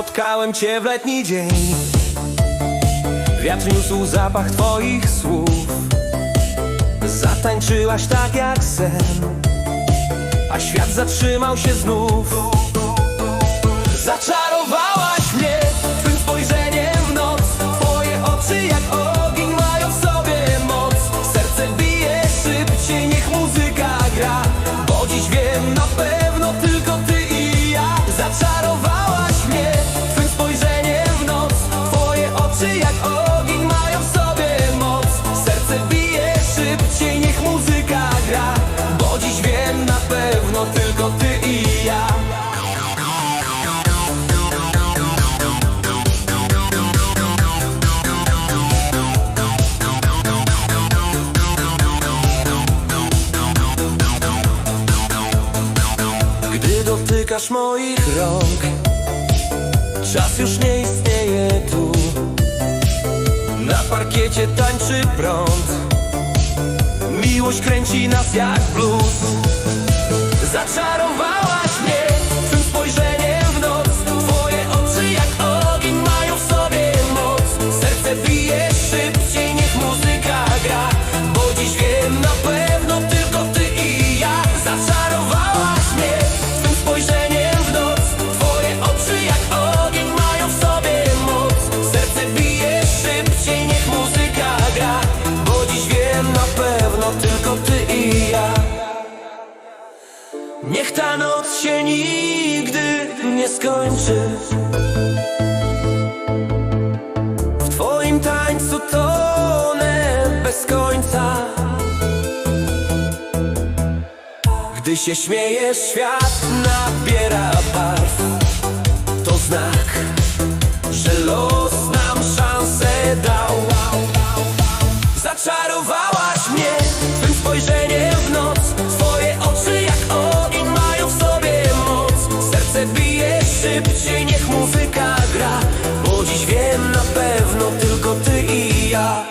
Spotkałem cię w letni dzień. Wiatr niósł zapach twoich słów. Zatańczyłaś tak jak sen. A świat zatrzymał się znów. Zaczarowałaś mnie Twym spojrzeniem noc. Twoje oczy jak ogień mają w sobie moc. Serce bije szybciej, niech muzyka gra. Bo dziś wiem dotykasz moich rąk. Czas już nie istnieje tu. Na parkiecie tańczy prąd. Miłość kręci nas jak blues Niech ta noc się nigdy nie skończy. W twoim tańcu tonę bez końca. Gdy się śmiejesz, świat nabiera barw. To znak, że los nam szansę dał. Zaczarowałaś mnie dzisiaj niech muzyka gra Bo dziś wiem na pewno tylko ty i ja.